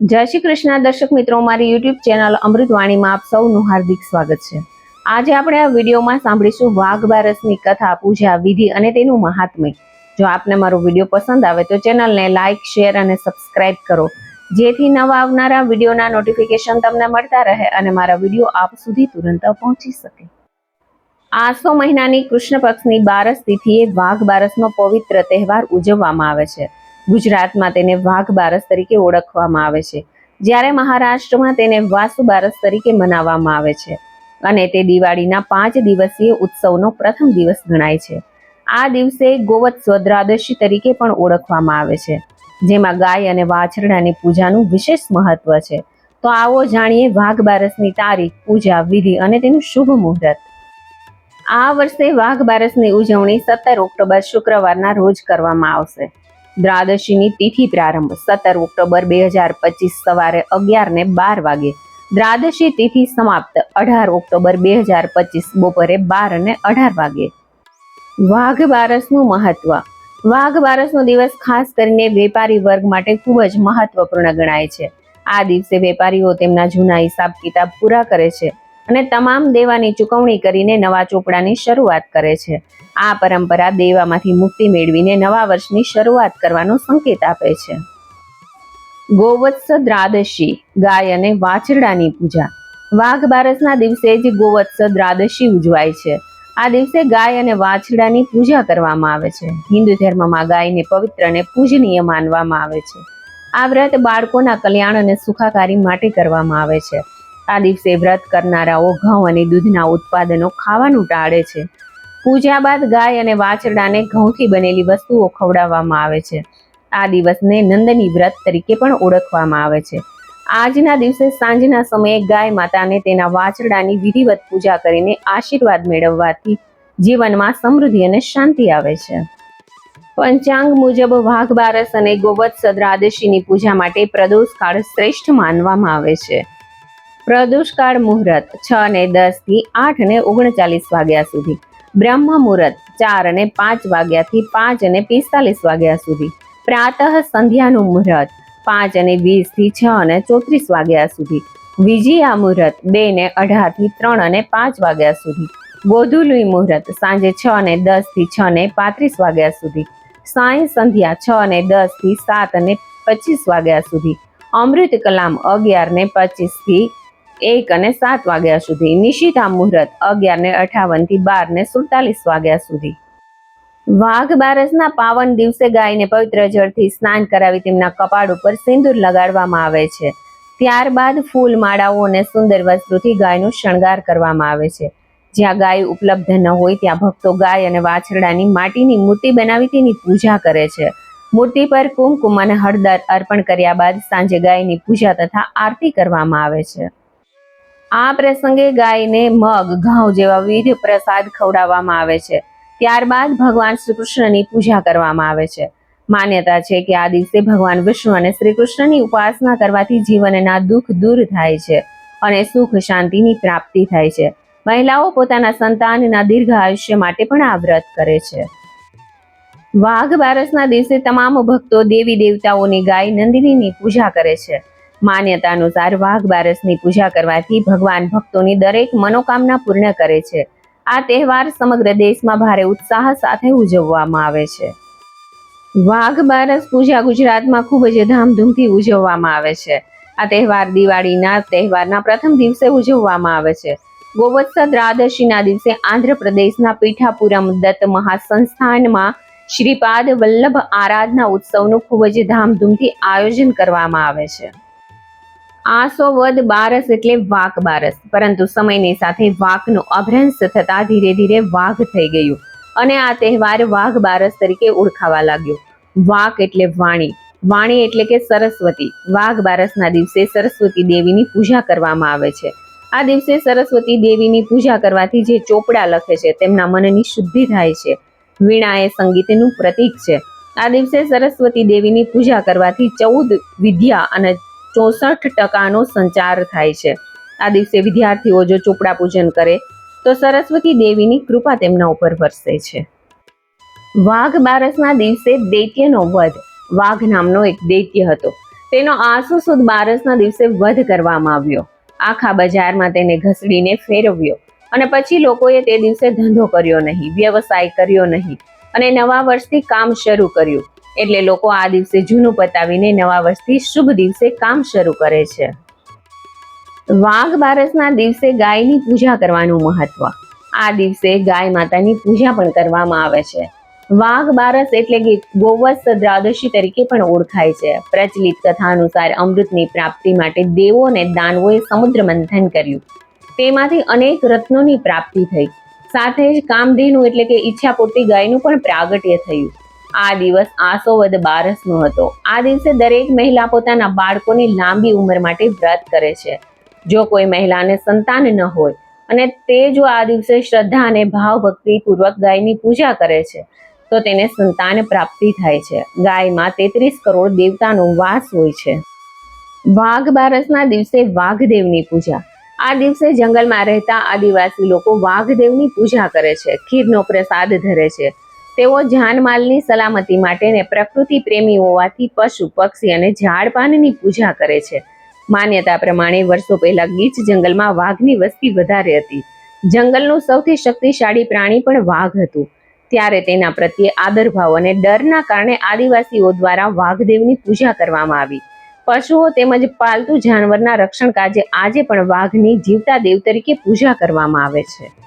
જય શ્રી કૃષ્ણ. દર્શક મિત્રો, મારી યુટ્યુબ ચેનલ અમૃતવાણીમાં આપ સૌનું હાર્દિક સ્વાગત છે. આજે આપણે આ વિડીયોમાં સાંભળીશું વાઘ બારસની કથા, પૂજા, વિધિ અને તેનું મહાત્મ્ય. જો આપને મારો વીડિયો પસંદ આવે તો ચેનલને લાઇક શેર અને સબસ્ક્રાઇબ કરો. જેથી નવા આવનારા વિડીયોના નોટિફિકેશન તમને મળતા રહે અને મારા વીડિયો આપ સુધી તુરંત પહોંચી શકે. આસો મહિનાની કૃષ્ણ પક્ષની બારસ તિથિએ વાઘ બારસનો પવિત્ર તહેવાર ઉજવવામાં આવે છે. ગુજરાતમાં તેને વાઘ બારસ તરીકે ઓળખવામાં આવે છે. જ્યારે મહારાષ્ટ્રમાં તેને વાસુ બારસ તરીકે મનાવવામાં આવે છે અને તે દિવાળીના પાંચ દિવસીય ઉત્સવનો પ્રથમ દિવસ ગણાય છે. આ દિવસે ગોવત દ્રાદશી તરીકે પણ ઓળખવામાં આવે છે. જેમાં ગાય અને વાછરડાની પૂજાનું વિશેષ મહત્વ છે. તો આવો જાણીએ વાઘ બારસની તારીખ, પૂજા, વિધિ અને તેનું શુભ મુહૂર્ત. આ વર્ષે વાઘ બારસની ઉજવણી સત્તર ઓક્ટોબર શુક્રવારના રોજ કરવામાં આવશે. દ્રાદશીની તિથિ પ્રારંભ, સત્તર ઓક્ટોબર બે હજાર પચીસ સવારે અગિયાર ને બાર વાગે. દ્વાદશી તિથિ સમાપ્ત, અઢાર ઓક્ટોબર બે હજાર પચીસ બપોરે બાર અને અઢાર વાગે. વાઘ બારસનું મહત્વ. વાઘ બારસનો દિવસ ખાસ કરીને વેપારી વર્ગ માટે ખૂબ જ મહત્વપૂર્ણ ગણાય છે. આ દિવસે વેપારીઓ તેમના જૂના હિસાબ કિતાબ પૂરા કરે છે. અને તમામ દેવાની ચૂકવણી કરીને નવા ચોપડાની શરૂઆત કરે છે. આ પરંપરા દેવામાંથી મુક્તિ મેળવીને નવા વર્ષની શરૂઆત કરવાનો સંકેત આપે છે. ગોવત્સ દ્રાદશી, ગાય અને વાછરડાની પૂજા. વાઘ બારસના દિવસે જ ગોવત્સ દ્રાદશી ઉજવાય છે. આ દિવસે ગાય અને વાછડાની પૂજા કરવામાં આવે છે. હિન્દુ ધર્મમાં ગાયને પવિત્ર અને પૂજનીય માનવામાં આવે છે. આ વ્રત બાળકોના કલ્યાણ અને સુખાકારી માટે કરવામાં આવે છે. આ દિવસે વ્રત કરનારાઓ ઘઉં અને દૂધના ઉત્પાદનો ખાવાનું ટાળે છે. પૂજા બાદ ગાય અને વાછરડાને ઘઉંથી બનેલી વસ્તુઓ ખવડાવવામાં આવે છે. આ દિવસને નંદની વ્રત તરીકે પણ ઓળખવામાં આવે છે. આજના દિવસે સાંજના સમયે ગાય માતાને તેના વાછરડાની વિધિવત પૂજા કરીને આશીર્વાદ મેળવવાથી જીવનમાં સમૃદ્ધિ અને શાંતિ આવે છે. પંચાંગ મુજબ વાઘ બારસ અને ગોવત સદ્રાદશીની પૂજા માટે પ્રદોષ કાળ શ્રેષ્ઠ માનવામાં આવે છે. પ્રદોષકાળ મુહૂર્ત છ અને દસથી આઠ ને ઓગણચાલીસ વાગ્યા સુધી. બ્રહ્મ મુહૂર્ત ચાર અને પાંચ વાગ્યાથી પાંચ અને પિસ્તાલીસ વાગ્યા સુધી. પ્રાતઃ સંધ્યાનું મુહૂર્ત પાંચ અને વીસથી છ અને ચોત્રીસ વાગ્યા સુધી. વિજયા મુહૂર્ત બે ને અઢારથી ત્રણ અને પાંચ વાગ્યા સુધી. ગોધુલી મુહૂર્ત સાંજે છ અને દસથી છ ને પાંત્રીસ વાગ્યા સુધી. સાંઈ સંધ્યા છ અને દસથી સાત અને પચીસ વાગ્યા સુધી. અમૃત કલામ અગિયાર ને પચીસથી એક અને સાત વાગ્યા સુધી. નિશિતા મુહૂર્ત અગિયાર ને અઠાવનથી બાર ને સુડતાલીસ વાગ્યા સુધી. વાઘ બારસના પાવન દિવસે ગાયને પવિત્ર જળથી સ્નાન કરાવી તેમના કપાળ ઉપર સિંદૂર લગાડવામાં આવે છે. ત્યારબાદ ફૂલ માળાઓ અને સુંદર વસ્ત્રોથી ગાયનો શણગાર કરવામાં આવે છે. જ્યાં ગાય ઉપલબ્ધ ન હોય ત્યાં ભક્તો ગાય અને વાછરડાની માટીની મૂર્તિ બનાવી તેની પૂજા કરે છે. મૂર્તિ પર કુમકુમ અને હળદર અર્પણ કર્યા બાદ સાંજે ગાયની પૂજા તથા આરતી કરવામાં આવે છે. આ પ્રસંગે ગાયને મગ, ઘઉં જેવા વિવિધ પ્રસાદ ખવડાવવામાં આવે છે. ત્યારબાદ ભગવાન શ્રી કૃષ્ણની પૂજા કરવામાં આવે છે. માન્યતા છે કે આ દિવસે ભગવાન વિષ્ણુ અને શ્રી કૃષ્ણની ઉપાસના કરવાથી જીવનના દુઃખ દૂર થાય છે અને સુખ શાંતિની પ્રાપ્તિ થાય છે. મહિલાઓ પોતાના સંતાનના દીર્ઘ આયુષ્ય માટે પણ આ વ્રત કરે છે. વાઘ બારસના દિવસે તમામ ભક્તો દેવી દેવતાઓની ગાય નંદિનીની પૂજા કરે છે. માન્યતા અનુસાર વાઘ બારસની પૂજા કરવાથી ભગવાન ભક્તોની દરેક મનોકામના પૂર્ણ કરે છે. આ તહેવાર સમગ્ર દેશમાં ભારે ઉત્સાહ સાથે ઉજવવામાં આવે છે. વાઘ બારસ પૂજા ગુજરાતમાં ખૂબ જ ધામધૂમથી ઉજવવામાં આવે છે. આ તહેવાર દિવાળીના તહેવારના પ્રથમ દિવસે ઉજવવામાં આવે છે. ગોવત્સ દ્રાદશીના દિવસે આંધ્રપ્રદેશના પીઠાપુરમ દત્ત મહાસંસ્થાનમાં શ્રીપાદ વલ્લભ આરાધના ઉત્સવનું ખૂબ જ ધામધૂમથી આયોજન કરવામાં આવે છે. આસો વદ બારસ એટલે વાઘ બારસ. પરંતુ સમયની સાથે વાઘનો અભ્રંશ થતા ધીરે ધીરે વાઘ થઈ ગયું અને આ તહેવાર વાઘ બારસ તરીકે ઓળખાવા લાગ્યો. વાઘ એટલે વાણી. વાણી એટલે કે સરસ્વતી. વાઘ બારસના દિવસે સરસ્વતી દેવીની પૂજા કરવામાં આવે છે. આ દિવસે સરસ્વતી દેવીની પૂજા કરવાથી જે ચોપડા લખે છે તેમના મનની શુદ્ધિ થાય છે. વીણા એ સંગીતનું પ્રતીક છે. આ દિવસે સરસ્વતી દેવીની પૂજા કરવાથી ચૌદ વિદ્યા અને ચોસઠ ટકાનો સંચાર થાય છે. આ દિવસે વિદ્યાર્થીઓ જો ચોપડા પૂજન કરે, તો સરસ્વતી દેવીની કૃપા તેમના ઉપર વરસે છે. વાઘ બારસના દિવસે દૈત્યનો વધ. વાઘ નામનો એક દૈત્ય હતો. તેનો આસો સુદ બારસના દિવસે વધ કરવામાં આવ્યો. આખા બજારમાં તેને ઘસડીને ફેરવ્યો. અને પછી લોકોએ તે દિવસે ધંધો કર્યો નહીં, વ્યવસાય કર્યો નહીં. અને નવા વર્ષથી કામ શરૂ કર્યું. એટલે લોકો આ દિવસે જૂનું પતાવીને નવા વર્ષથી શુભ દિવસે કામ શરૂ કરે છે. વાઘ બારસના દિવસે ગાયની પૂજા કરવાનું મહત્વ. આ દિવસે ગાય માતાની પૂજા પણ કરવામાં આવે છે. વાઘ બારસ એટલે કે ગોવત્સ દ્વાદશી તરીકે પણ ઓળખાય છે. પ્રચલિત કથા અનુસાર અમૃતની પ્રાપ્તિ માટે દેવો અને દાનવોએ સમુદ્ર મંથન કર્યું. તેમાંથી અનેક રત્નોની પ્રાપ્તિ થઈ. સાથે જ કામધેનુ એટલે કે ઈચ્છા પૂરતી ગાયનું પણ પ્રાગટ્ય થયું. આ દિવસ આસો વદ બારસનો હતો. આ દિવસે દરેક મહિલા પોતાના બાળકોની લાંબી ઉંમર માટે વ્રત કરે છે. જો કોઈ મહિલાને સંતાન ન હોય અને તે જો આ દિવસે શ્રદ્ધા અને ભાવ પૂર્વક ગાયની પૂજા કરે છે, તો તેને સંતાન પ્રાપ્તિ થાય છે. ગાયમાં તેત્રીસ કરોડ દેવતાનો વાસ હોય છે. વાઘ બારસના દિવસે વાઘદેવની પૂજા. આ દિવસે જંગલમાં રહેતા આદિવાસી લોકો વાઘદેવની પૂજા કરે છે. ખીરનો પ્રસાદ ધરે છે. તેઓ જાનમાલની સલામતી માટે ને પ્રકૃતિ પ્રેમી હોવાથી પશુ, પક્ષી અને ઝાડપાનની પૂજા કરે છે. માન્યતા પ્રમાણે વર્ષો પહેલા ગીચ જંગલમાં વાઘની વસ્તી વધારે હતી. જંગલનું સૌથી શક્તિશાળી પ્રાણી પણ વાઘ હતું. ત્યારે તેના પ્રત્યે આદરભાવ અને ડરના કારણે આદિવાસીઓ દ્વારા વાઘદેવની પૂજા કરવામાં આવી. પશુઓ તેમજ પાલતુ જાનવરના રક્ષણ કાજે આજે પણ વાઘની જીવતા દેવ તરીકે પૂજા કરવામાં આવે છે.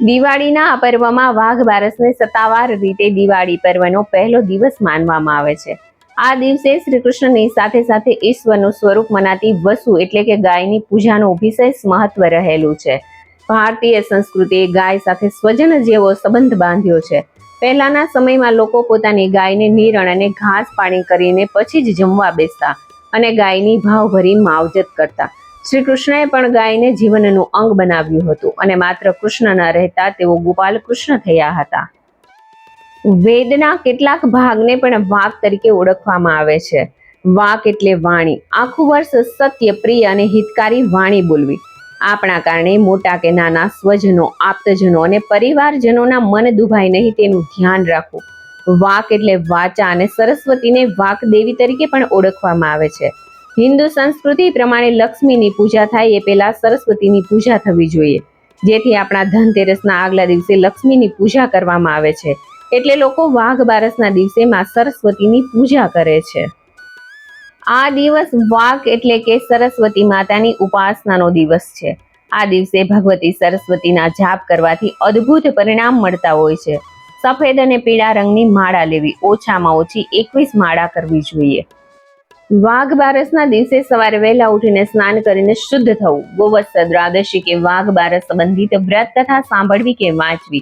દિવાળીના આ પર્વમાં વાઘ બારસને સત્તાવાર રીતે દિવાળી પર્વનો પહેલો દિવસ માનવામાં આવે છે. આ દિવસે શ્રી કૃષ્ણની સાથે સાથે ઈશ્વરનું સ્વરૂપ મનાતી વસુ એટલે કે ગાયની પૂજાનું વિશેષ મહત્વ રહેલું છે. ભારતીય સંસ્કૃતિએ ગાય સાથે સ્વજન જેવો સંબંધ બાંધ્યો છે. પહેલાના સમયમાં લોકો પોતાની ગાયને નિરણ અને ઘાસ પાણી કરીને પછી જ જમવા બેસતા અને ગાયની ભાવભરી માવજત કરતા. શ્રી કૃષ્ણએ પણ ગાયને જીવનનું અંગ બનાવ્યું હતું અને માત્ર કૃષ્ણ ન રહેતા તેઓ ગોપાલ કૃષ્ણ થયા હતા. વેદના કેટલાક ભાગને પણ વાક તરીકે ઓળખવામાં આવે છે. વાક એટલે વાણી. આખું વર્ષ સત્ય, પ્રિય અને હિતકારી વાણી બોલવી. આપણા કારણે મોટા કે નાના સ્વજનો, આપ્તજનો અને પરિવારજનોના મન દુભાય નહીં તેનું ધ્યાન રાખવું. વાક એટલે વાચા અને સરસ્વતીને વાક દેવી તરીકે પણ ઓળખવામાં આવે છે. હિન્દુ સંસ્કૃતિ પ્રમાણે લક્ષ્મીની પૂજા થાય એ પહેલા સરસ્વતીની પૂજા થવી જોઈએ. જેથી આપણા ધનતેરસના આગલા દિવસે લક્ષ્મીની પૂજા કરવામાં આવે છે. એટલે લોકો વાઘ બારસના દિવસે માં સરસ્વતીની પૂજા કરે છે. આ દિવસ વાઘ એટલે કે સરસ્વતી માતાની ઉપાસનાનો દિવસ છે. આ દિવસે ભગવતી સરસ્વતીના જાપ કરવાથી અદ્ભુત પરિણામ મળતા હોય છે. સફેદ અને પીળા રંગની માળા લેવી ઓછામાં ઓછી એકવીસ માળા કરવી જોઈએ. વાઘ બારસના દિવસે સવારે વહેલા ઉઠીને સ્નાન કરીને શુદ્ધ થવું. ગોવત્સ દ્વાદશી કે વાઘ બારસ સંબંધિત વ્રત કથા સાંભળવી કે વાંચવી?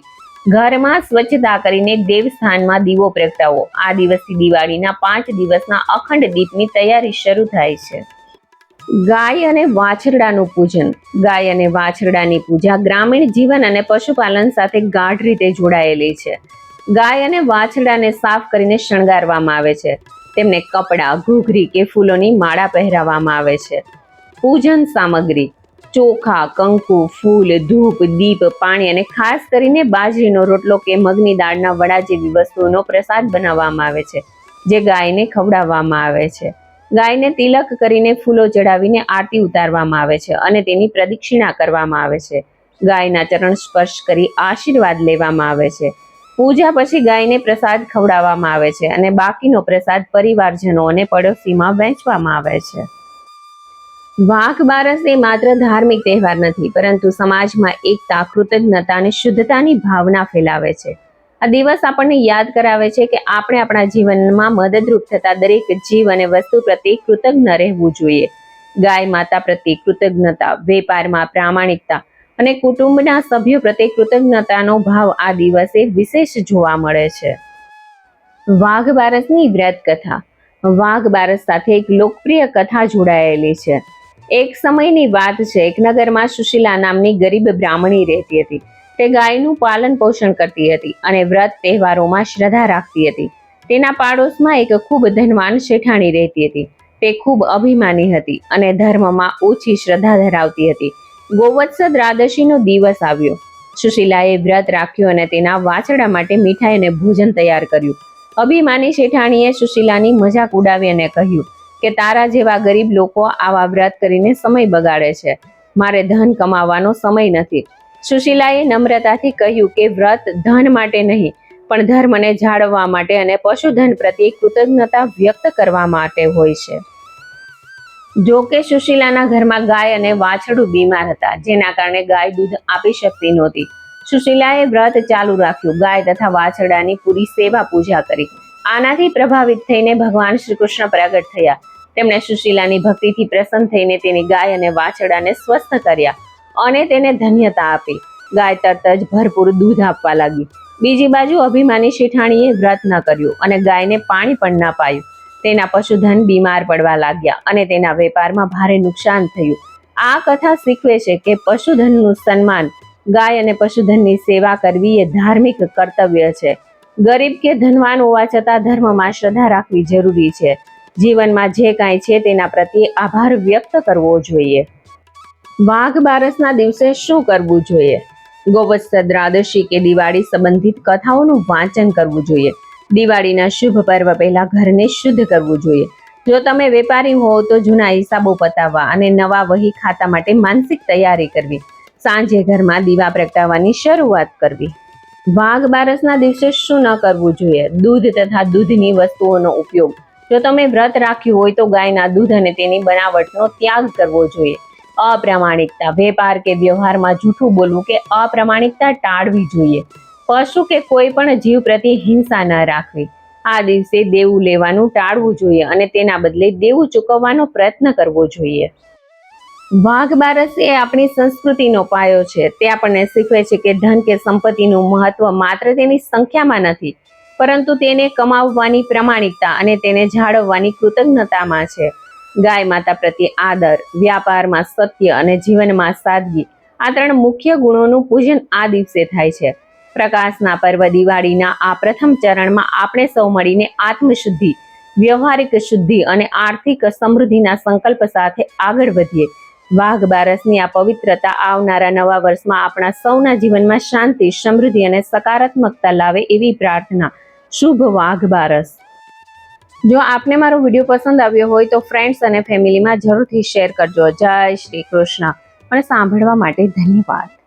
ઘરમાં સ્વચ્છતા કરીને દેવસ્થાનમાં દીવો પ્રગટાવો. આ દિવસથી દિવાળીના પાંચ દિવસના અખંડ દીપની તૈયારી શરૂ થાય છે. ગાય અને વાછરડાનું પૂજન. ગાય અને વાછરડાની પૂજા ગ્રામીણ જીવન અને પશુપાલન સાથે ગાઢ રીતે જોડાયેલી છે. ગાય અને વાછરડાને સાફ કરીને શણગારવામાં આવે છે. તેમને કપડાં, ઘૂઘરી કે ફૂલોની માળા પહેરાવવામાં આવે છે. પૂજન સામગ્રી, ચોખા, કંકુ, ફૂલ, ધૂપ, દીપ, પાણી અને ખાસ કરીને બાજરીનો રોટલો કે મગની દાળના વડા જેવી વસ્તુઓનો પ્રસાદ બનાવવામાં આવે છે, જે ગાયને ખવડાવવામાં આવે છે. ગાયને તિલક કરીને ફૂલો ચડાવીને આરતી ઉતારવામાં આવે છે અને તેની પ્રદક્ષિણા કરવામાં આવે છે. ગાયના ચરણ સ્પર્શ કરી આશીર્વાદ લેવામાં આવે છે. પૂજા પછી ગાયને પ્રસાદ ખવડાવવામાં આવે છે અને બાકીનો પ્રસાદ પરિવારજનો અને પડોશીમાં વહેંચવામાં આવે છે. વાઘ બારસ એ માત્ર ધાર્મિક તહેવાર નથી, પરંતુ સમાજમાં એકતા, કૃતજ્ઞતા અને શુદ્ધતાની ભાવના ફેલાવે છે. આ દિવસ આપણને યાદ કરાવે છે કે આપણે આપણા જીવનમાં મદદરૂપ થતા દરેક જીવ અને વસ્તુ પ્રત્યે કૃતજ્ઞ રહેવું જોઈએ. ગાય માતા પ્રત્યે કૃતજ્ઞતા, વેપારમાં પ્રામાણિકતા અને કુટુંબના સભ્યો પ્રત્યે કૃતજ્ઞતાનો ભાવ આ દિવસે વિશેષ જોવા મળે છે. વાઘ બારસની વ્રત કથા વાઘ બારસ સાથે એક લોકપ્રિય કથા જોડાયેલી છે. એક સમયની વાત છે, એક નગરમાં સુશીલા નામની ગરીબ બ્રાહ્મણી રહેતી હતી. તે ગાયનું પાલન પોષણ કરતી હતી અને વ્રત તહેવારોમાં શ્રદ્ધા રાખતી હતી. તેના પાડોશમાં એક ખૂબ ધનવાન શેઠાણી રહેતી હતી. તે ખૂબ અભિમાની હતી અને ધર્મમાં ઓછી શ્રદ્ધા ધરાવતી હતી. ગોવત્સ રાદશીનો દિવસ આવ્યો. સુશીલાએ વ્રત રાખ્યું અને તેના વાછડા માટે મીઠાઈ અને ભોજન તૈયાર કર્યું. અભિમાની શેઠાણીએ સુશીલાની મજાક ઉડાવી અને કહ્યું કે, તારા જેવા ગરીબ લોકો આવા વ્રત કરીને સમય બગાડે છે. મારે ધન કમાવાનો સમય નથી. સુશીલાએ નમ્રતાથી કહ્યું કે, વ્રત ધન માટે નહીં, પણ ધર્મને જાળવવા માટે અને પશુધન પ્રત્યે કૃતજ્ઞતા વ્યક્ત કરવા માટે હોય છે. જો કે સુશીલાના ઘરમાં ગાય અને વાછડું બીમાર હતા, જેના કારણે ગાય દૂધ આપી શકતી નહોતી. સુશીલાએ વ્રત ચાલુ રાખ્યું. ગાય તથા વાછડાની પૂરી સેવા પૂજા કરી. આનાથી પ્રભાવિત થઈને ભગવાન શ્રી કૃષ્ણ પ્રગટ થયા. તેમણે સુશીલાની ભક્તિથી પ્રસન્ન થઈને તેની ગાય અને વાછડાને સ્વસ્થ કર્યા અને તેને ધન્યતા આપી. ગાય તરત જ ભરપૂર દૂધ આપવા લાગી. બીજી બાજુ અભિમાની શેઠાણીએ વ્રત ન કર્યું અને ગાયને પાણી પણ ના પાયું. તેના પશુધન બીમાર પડવા લાગ્યા અને તેના વેપારમાં ભારે નુકસાન થયું. આ કથા શીખવે છે કે પશુધનનું સન્માન ગાય અને પશુધનની સેવા કરવી એ ધાર્મિક કર્તવ્ય છે. ગરીબ કે ધનવાન હોવા છતાં ધર્મમાં શ્રદ્ધા રાખવી જરૂરી છે. જીવનમાં જે કાંઈ છે તેના પ્રત્યે આભાર વ્યક્ત કરવો જોઈએ. વાઘ બારસના દિવસે શું કરવું જોઈએ? ગોવત્સ દ્રાદશી કે દિવાળી સંબંધિત કથાઓનું વાંચન કરવું જોઈએ. દિવાળીના શુભ પર્વ પહેલા ઘરને શુદ્ધ કરવું જોઈએ. જો તમે વેપારી હો, તો જૂના હિસાબો પતાવવા અને નવા વહી ખાતા માટે માનસિક તૈયારી કરવી. સાંજે ઘરમાં દીવા પ્રગટાવવાની શરૂઆત કરવી. વાઘ બારસના દિવસે શું ન કરવું જોઈએ? દૂધ તથા દૂધની વસ્તુઓનો ઉપયોગ. જો તમે વ્રત રાખ્યું હોય, તો ગાયના દૂધ અને તેની બનાવટનો ત્યાગ કરવો જોઈએ. અપ્રામાણિકતા. વેપાર કે વ્યવહારમાં જૂઠું બોલવું કે અપ્રામાણિકતા ટાળવી જોઈએ. પશુ કે કોઈ પણ જીવ પ્રત્યે હિંસા ન રાખવી. આ દિવસે દેવું લેવાનું ટાળવું જોઈએ અને તેના બદલે દેવું ચૂકવવાનો પ્રયત્ન કરવો જોઈએ. વાઘ બારસ એ આપણી સંસ્કૃતિનો પાયો છે. તે આપણને શીખવે છે કે ધન કે સંપત્તિનું મહત્વ માત્ર તેની સંખ્યામાં નથી, પરંતુ તેને કમાવવાની પ્રમાણિકતા અને તેને જાળવવાની કૃતજ્ઞતામાં છે. ગાય માતા પ્રત્યે આદર, વ્યાપારમાં સત્ય અને જીવનમાં સાદગી આ ત્રણ મુખ્ય ગુણોનું પૂજન આ દિવસે થાય છે. પ્રકાશના પર્વ દિવાળીના આ પ્રથમ ચરણમાં આપણે સૌ મળીને આત્મશુદ્ધિ, વ્યવહારિક શુદ્ધિ અને આર્થિક સમૃદ્ધિના સંકલ્પ સાથે આગળ વધીએ. વાઘ બારસની આ પવિત્રતા આવનારા નવા વર્ષમાં આપણા સૌના જીવનમાં શાંતિ, સમૃદ્ધિ અને સકારાત્મકતા લાવે એવી પ્રાર્થના. શુભ વાઘ બારસ. જો આપને મારો વીડિયો પસંદ આવ્યો હોય તો ફ્રેન્ડ્સ અને ફેમિલીમાં જરૂરથી શેર કરજો. જય શ્રી કૃષ્ણ. અને સાંભળવા માટે ધન્યવાદ.